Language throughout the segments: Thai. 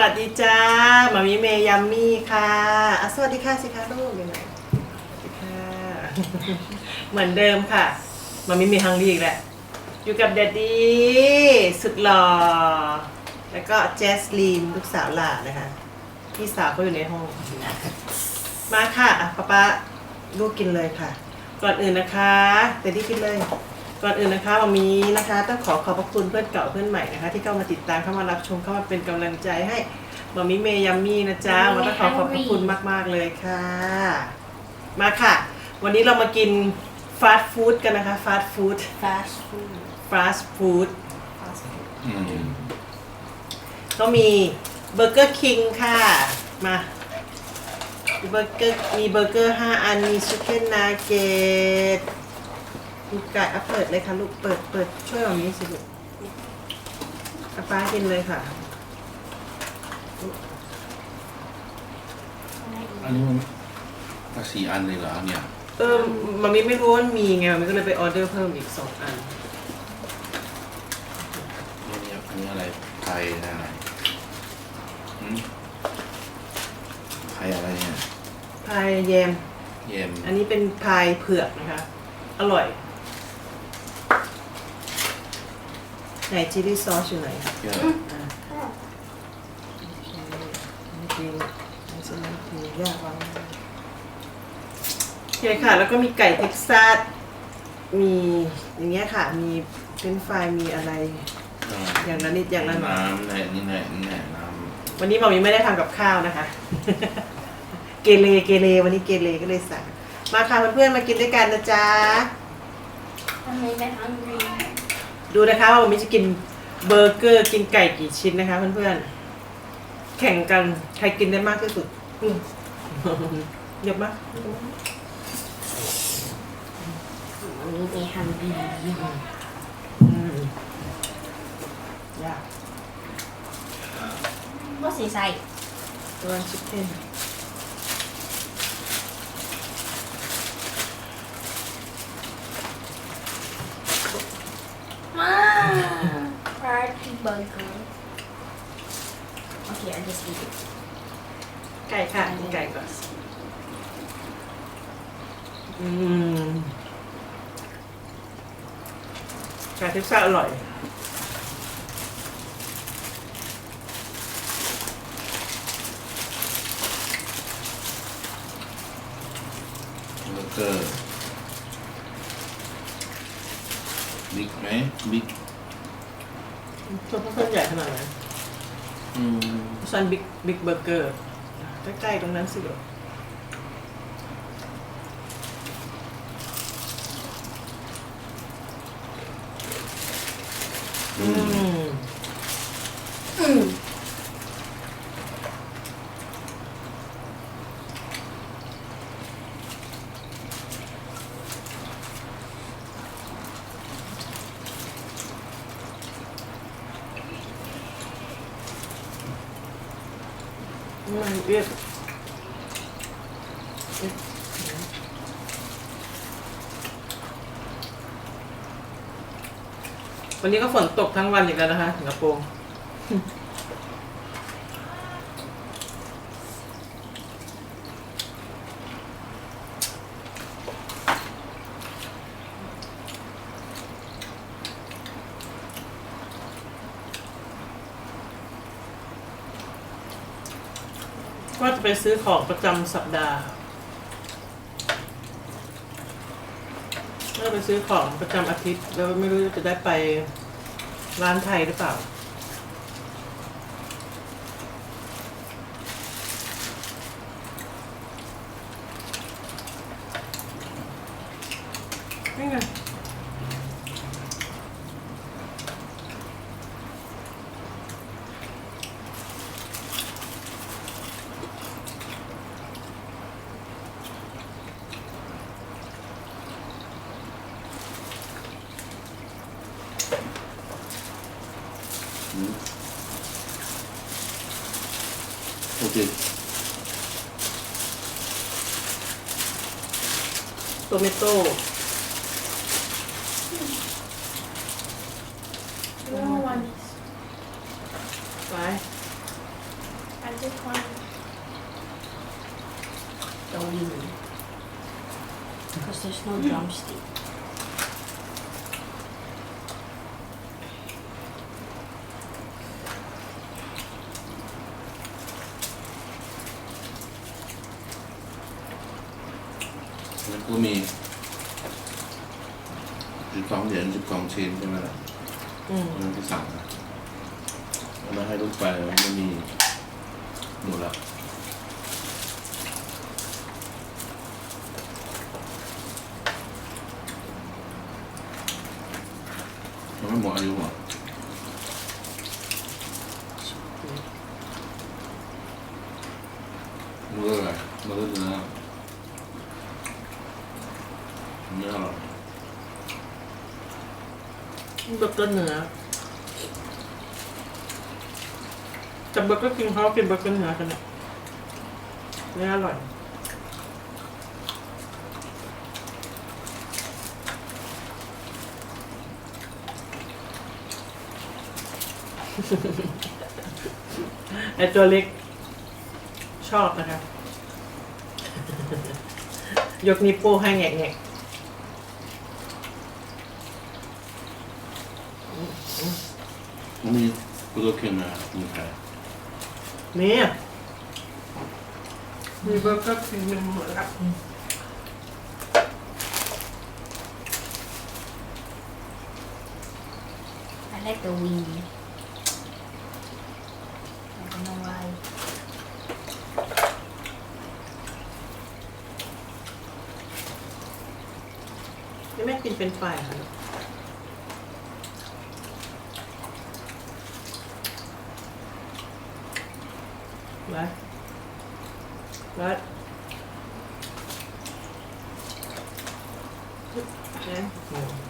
สวัสดีจ้ามามิเมย์ยัมมี่ค่ะอะ สวัสดีค่ะสิคะลูกยังไงสวัสดีค่ะ เหมือนเดิมค่ะมามิเมย์ฮังลีอีกแหละอยู่กับเดดดี้สุดหล่อแล้วก็แจสลีนลูกสาวหลานนะคะพี่สาวก็อยู่ในห้อง มาค่ะอะป๊าป๊าลูกกินเลยค่ะ ก่อนอื่นนะคะเดดดี้กินเลย ก่อนอื่นนะคะวันนี้นะคะต้องขอขอบพระคุณเพื่อนเก่าเพื่อนใหม่นะคะ ที่เข้ามาติดตามเข้ามารับชมเข้ามาเป็นกำลังใจให้มามิเมยัมมี่นะจ๊ะวันต้องขอขอบพระคุณมาก ๆ เลยค่ะ มาค่ะ วันนี้เรามากินฟาสต์ฟู้ดกันนะคะฟาสต์ฟู้ด fast food ฟาสต์ฟู้ด fast food อืมก็มีเบอร์เกอร์คิงค่ะมามีเบอร์เกอร์มีเบอร์เกอร์ห้าอันมีชิคเก้นนาเกต มีไก่อะเปิดเลยค่ะลูกเปิดเปิดช่วยแบบนี้สิลูกอะป้ากินเลยค่ะ อันนี้มันก็สี่อันเลยเหรอเนี่ยเออมันมีไม่รู้ว่ามีไงมันก็เลยไปออเดอร์เพิ่มอีกสองอันนี่เนี่ยอันนี้อะไรไทยอะไรอืมไทยอะไรเนี่ยพายแยมเย็มอันนี้เป็นพายเผือกนะคะ อร่อย ไหนชิลลี่ซอสอยู่ไหนเยอะอะโอเคไม่ใช่น้ำผิวยากวางโอเคค่ะ แล้วก็มีไก่เท็กซัสมีอย่างเงี้ยค่ะ มีเฟรนช์ฟรายมีอะไร อย่างละนิดอย่างละหน่อยน้ำแหละนี่แหละนี่แหละน้วันนี้หมอมีไม่ได้ทำกับข้าวนะคะ เกเรเกเรวันนี้เกเรก็เลยสั่งมาค่ะเพื่อนๆมากินด้วยกันนะจ๊ะ ทำไมไม่ hungry ดู นะคะว่าผมจะกินเบอร์เกอร์กินไก่กี่ชิ้นนะคะเพื่อนๆ แข่งกันใครกินได้มากที่สุดอืมเยอะมากมีไม่ hungry อืมยาก ก็สีใส่ตัวชิคเก้น มา party burger okay I just eat it ไก่ค่ะกินไก่ก่อน อืมไก่เท็กซัสอร่อยำเบอร์เกอร์บิ๊กไหมบิ๊ก ตัวเพื่อนใหญ่ขนาดไหนอืมซันบิ๊กบิ๊กเบอร์เกอร์ใกล้ๆตรงนั้นสิลูกอือืม ม อืม มันเรียก วันนี้ก็ฝนตกทั้งวันอีกแล้วนะคะสิงคโปร์ว่าจะไปซื้อของประจำสัปดาห์ว่าจะไป ซื้อของประจำอาทิตย์ แล้วไม่รู้จะได้ไปร้านไทยหรือเปล่า นี่ไง โมโต้ไป You know one I just want เกาหลี because there's no drumstick. สิบสองชิ้นใช่ไหมล่ะอืมวันนั้นที่สั่งนะเอามาให้ลูกไปแล้วไม่มีหมดแล้วยังไม่หมดอายุหรอมืออะไรมือเนื้อเนื้ออร่อย เบอร์เกอร์เนื้อแต่เบอร์เกอร์กินเขากินเบอร์เกอร์เนื้อกันเนี่ยเนื้ออร่อยไอตัวเล็กชอบนะครับ ยกนิ้วโป้ให้แงะแงะ มันมีกุโรเคนมาเมืองไทยนี่มีเบอร์เกอร์คิงเป็นหมดแล้ว I like the wing. I don't know why. นี่แม่กินเป็นฝ่ายค่ะมามาเนี่ย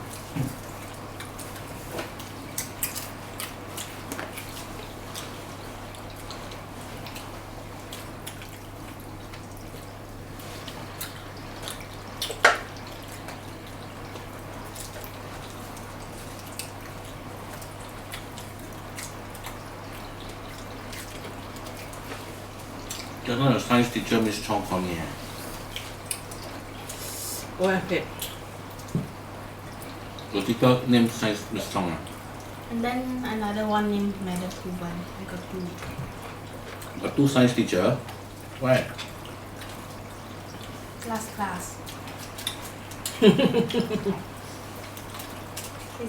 nice teacher Miss Chong for here. Eh? Oh, okay. Your teacher name Science Miss Chong. Eh? And then another one named Madam Kuban. I got two. Got two science teacher? Why? Last class. Is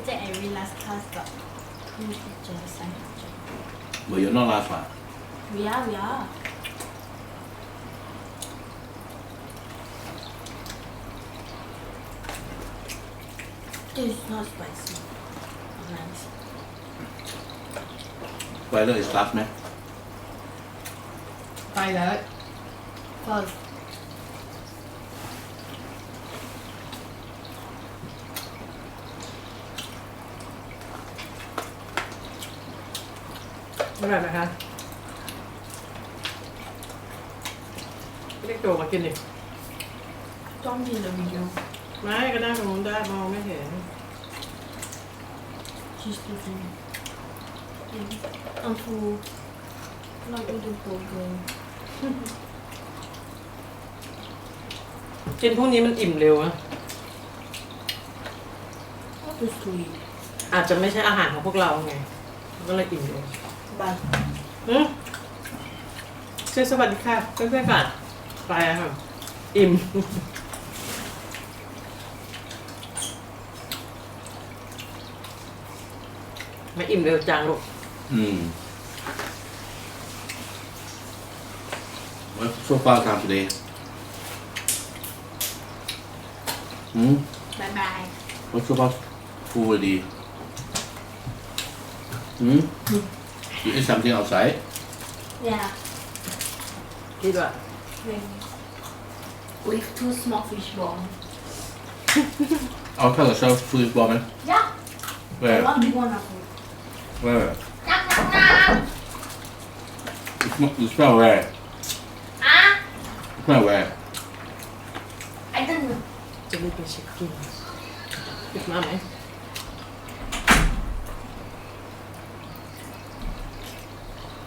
that every last class got two teachers, science teacher? But you're not last one. We are, we are. This is not spicy. Nice. Violet is last ไหมไปแล้ว First. อร่อยไหมคะเรียกโจมากินดิ Don't be in the video. ไม่ก็นั่งตรงนู้นได้มองไม่เห็น She's speaking. I'm full. Not eating burger. กินพวกนี้มันอิ่มเร็วอะ What is to eat? อาจจะไม่ใช่อาหารของพวกเราไงมันก็เลยอิ่มเร็ว Bye. อืมเชื่อสวัสดีค่ะเพื่อนๆก่อนไปอะค่ะ อิ่ม ไม่อิ่มเร็วจังลูก อืม What so far time today? อืม Bye bye. What so far food already? อืม You eat something outside? Yeah. คิดว่า With two small fish balls. Outside the shelf food is bomb, Yeah. Where? One big one of them. Where? Knock, knock, knock. You smell, you smell where? Ah, You smell where? I don't know. จะรีบไปเช็คกินปิดมาไหม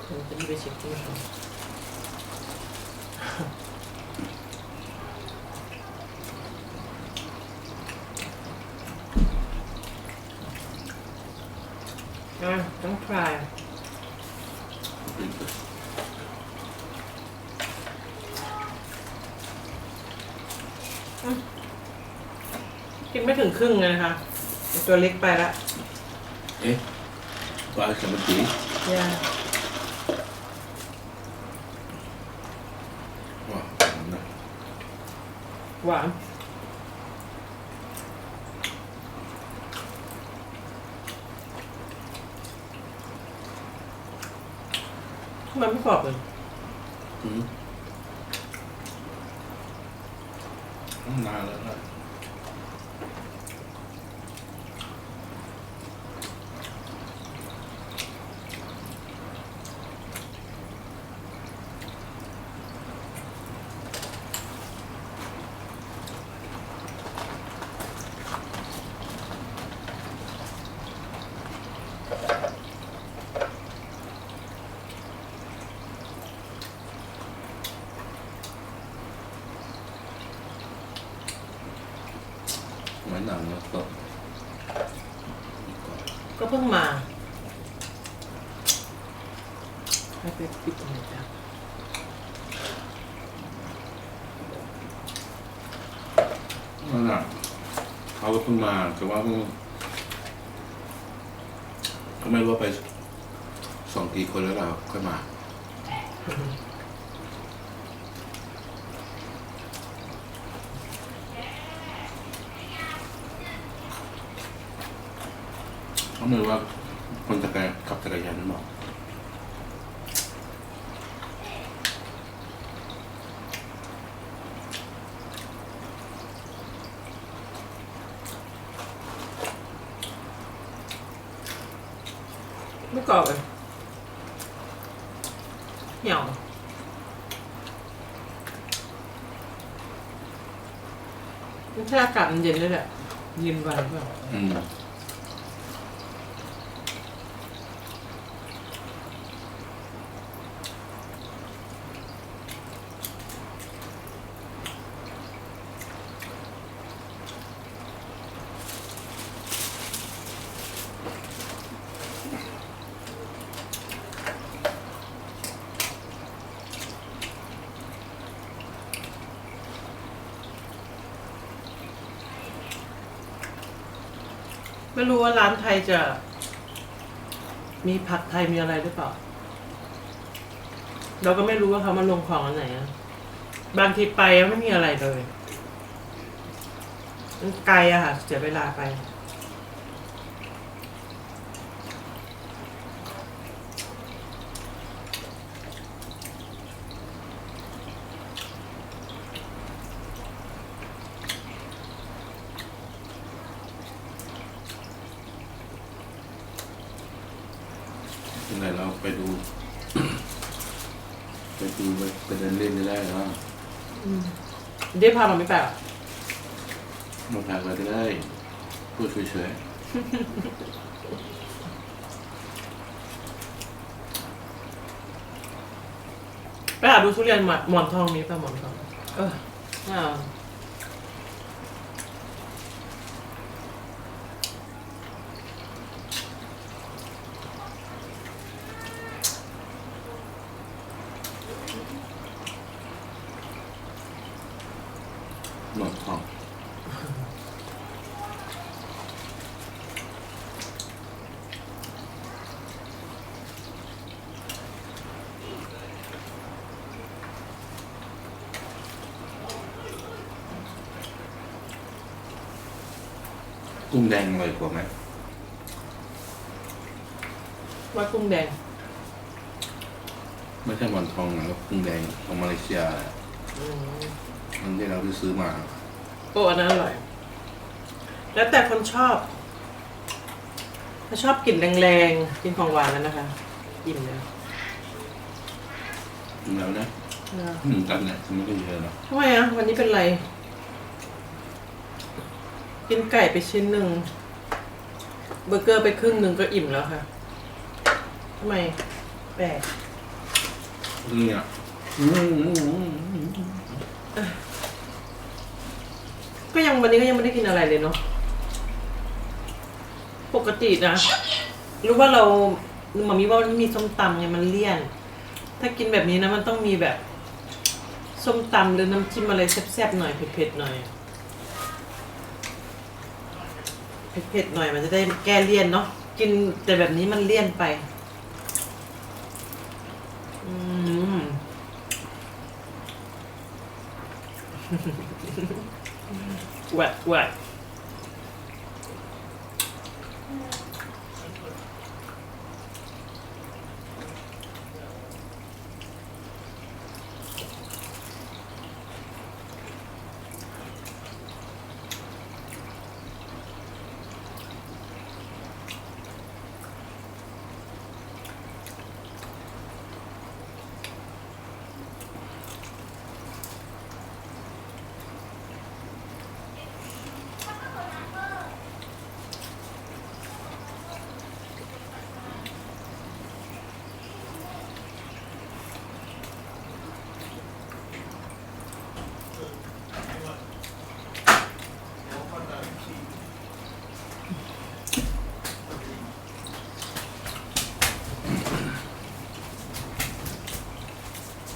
เดี๋ยวจะรีบไปเช็คกินก่ อนอะต้องทรายกินไปกินไม่ถึงครึ่งเลยนะคะตัวเล็กไปละเอ๊ะปลาสมัติย่าว้าวนะหวาน มันไม่กรอบเลย อืมนานแล้วนะ เหมือนหนังแล้วก็ ก็เพิ่งมาให้ไปปิดตรงไหนจ้ะ นั่นน่ะเขาก็เพิ่งมาแต่ว่าเพิ่งก็ไม่รู้ว่าไปสองกี่คนแล้วเราค่อยมา เขาไม่รู้ว่าคนจักรยานขับจักรยานหรือเปล่า ไม่กรอบเลยเหี่ยวมันแค่อากาศมันเย็นด้วยแหละเย็นไวเปล่า อืม ไม่รู้ว่าร้านไทยจะ มีผัดไทยมีอะไรหรือเปล่า เราก็ไม่รู้ว่าเขามาลงของอันไหนอะบางทีไปไม่มีอะไรเลยมันไกลอะค่ะเสียเวลาไป ยังไงเราไปดู ไปดูไปไปเดินเล่นได้แล้วเดี๋ยวพาเราไม่ไปอะมาพาไปก็ได้พูดเฉยไปหาดูทุเรียนหมอนหมอนทองมีป่ะหมอนทอง เออ กุ้งแดงอร่อยกว่าไหมวัดกุ้งแดง ไม่ใช่หมอนทองนะกุ้งแดงของมาเลเซียอืมมันที่เราไปซื้อมา โอ้อันนั้นอร่อย แล้วแต่คนชอบ ถ้าชอบกลิ่นแรงๆ กินของหวานแล้วนะคะ อิ่มเลยดูแล้วนะเออหนึ่งตันเนี่ยมันก็เยอะนะทำไมอะ วันนี้เป็นไร กินไก่ไปชิ้นหนึ่งเบอร์เกอร์ไปครึ่งหนึ่งก็อิ่มแล้วค่ะทำไมแปลกนี่อะอืมก็ยังวันนี้ก็ยังไม่ได้กินอะไรเลยเนาะปกตินะรู้ว่าเราหมามีว่ามันมีส้มตำไงมันเลี่ยน ถ้ากินแบบนี้นะมันต้องมีแบบ ส้มตำหรือน้ำจิ้มอะไรแซ่บๆหน่อยเผ็ดๆหน่อย เผ็ดๆหน่อยมันจะได้แก้เลี่ยนเนาะกินแต่แบบนี้มันเลี่ยนไปอืมแหวกแหวก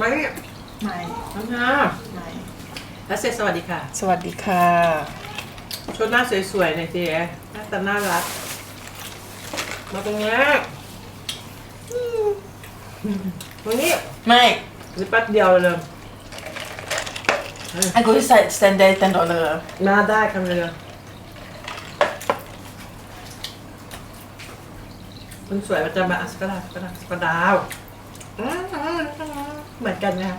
มาเนี่ยไม่น้ำน้ไม่ำแล้วเสร็จสวัสดีค่ะ สวัสดีค่ะ ชุดหน้าสวยๆหน่อยสิหน้าตาน่ารัก มาตรงนี้อืมตรงนี้ไม่นี่แป๊บเดียวเลย I go inside stand there ten dollar มาได้กันเลยคนสวยประจำมาอัสกดาสกดาสกดาวอืม เหมือนกันนะ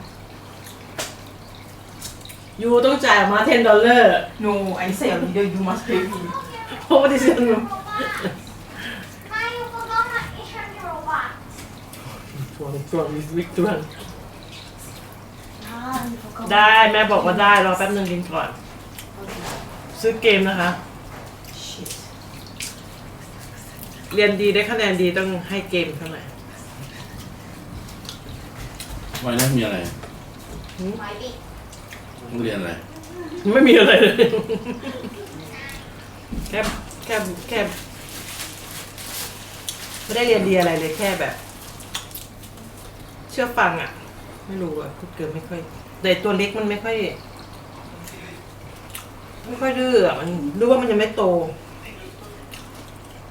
ยูต้องจ่ายมา 10ดอลลาร์ no I say a leader you must pay me เพราะว่าดิฉันรู้ทวงทวงวิกทวงได้แม่บอกว่าได้ รอแป๊บนึงกินก่อน ซื้อเกมนะคะ เรียนดีได้คะแนนดีต้องให้เกมเท่าไหร่ วันนี้มีอะไรต้องเรียนอะไรไม่มีอะไรเลยแค่แค่แค่ไม่ได้เรียนดีอะไรเลยแค่แบบ เชื่อฟังอะ ไม่รู้อะพูดเกินไม่ค่อยแต่ตัวเล็กมันไม่ค่อย ไม่ค่อยดื้ออะมันรู้ว่ามันยังไม่โต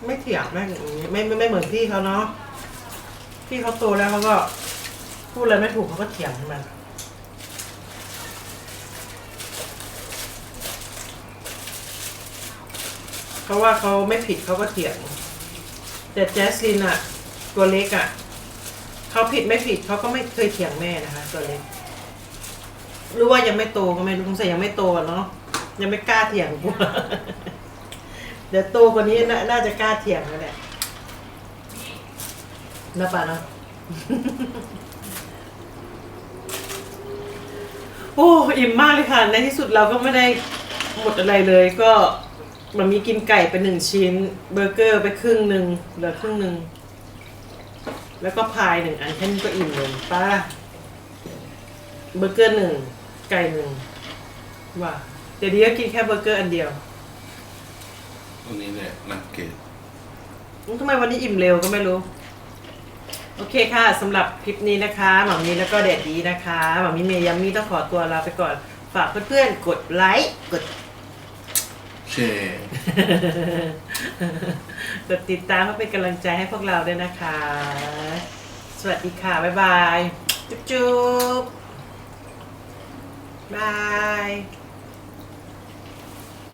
ไม่เถียงไม่อย่างนี้ไม่ไม่ไม่เหมือนพี่เขาเนาะพี่เขาโตแล้วเขาก็ พูดอะไรไม่ถูกเขาก็เถียงมันเพราะว่าเขาไม่ผิดเขาก็เถียง แต่แจสลินอะตัวเล็กอะเขาผิดไม่ผิดเขาก็ไม่เคยเถียงแม่นะคะ ตัวเล็กรู้ว่ายังไม่โตก็ไม่รู้สงสัยยังไม่โตเนาะยังไม่กล้าเถียงกูเดี๋ยวโตกว่านี้นาน่าจะกล้าเถียงแล้วแหละนะป่ะเนาะ โอ้อิ่มมากเลยค่ะ ในที่สุดเราก็ไม่ได้หมดอะไรเลย ก็มันมีกินไก่ไปหนึ่งชิ้น เบอร์เกอร์ไปครึ่งหนึ่งเหลือครึ่งหนึ่งแล้วก็พายหนึ่งอันแค่นี้ก็อิ่มเลยป้าเบอร์เกอร์หนึ่งไก่หนึ่งว่าเดี๋ยวดีก็กินแค่เบอร์เกอร์อันเดียววันนี้เนี่ยนักเก็ตอืมทำไมวันนี้อิ่มเร็วก็ไม่รู้ โอเคค่ะสำหรับคลิปนี้นะคะหมามีแล้วก็แดดดีนะคะหมามีเมย์ยัมมี่ต้องขอตัวลาไปก่อนฝากเพื่อนๆกดไลค์กด แชร์กดติดตามเพื่อเป็นกำลังใจให้พวกเราด้วยนะคะ สวัสดีค่ะ บ๊ายบาย จุ๊บจุ๊บบาย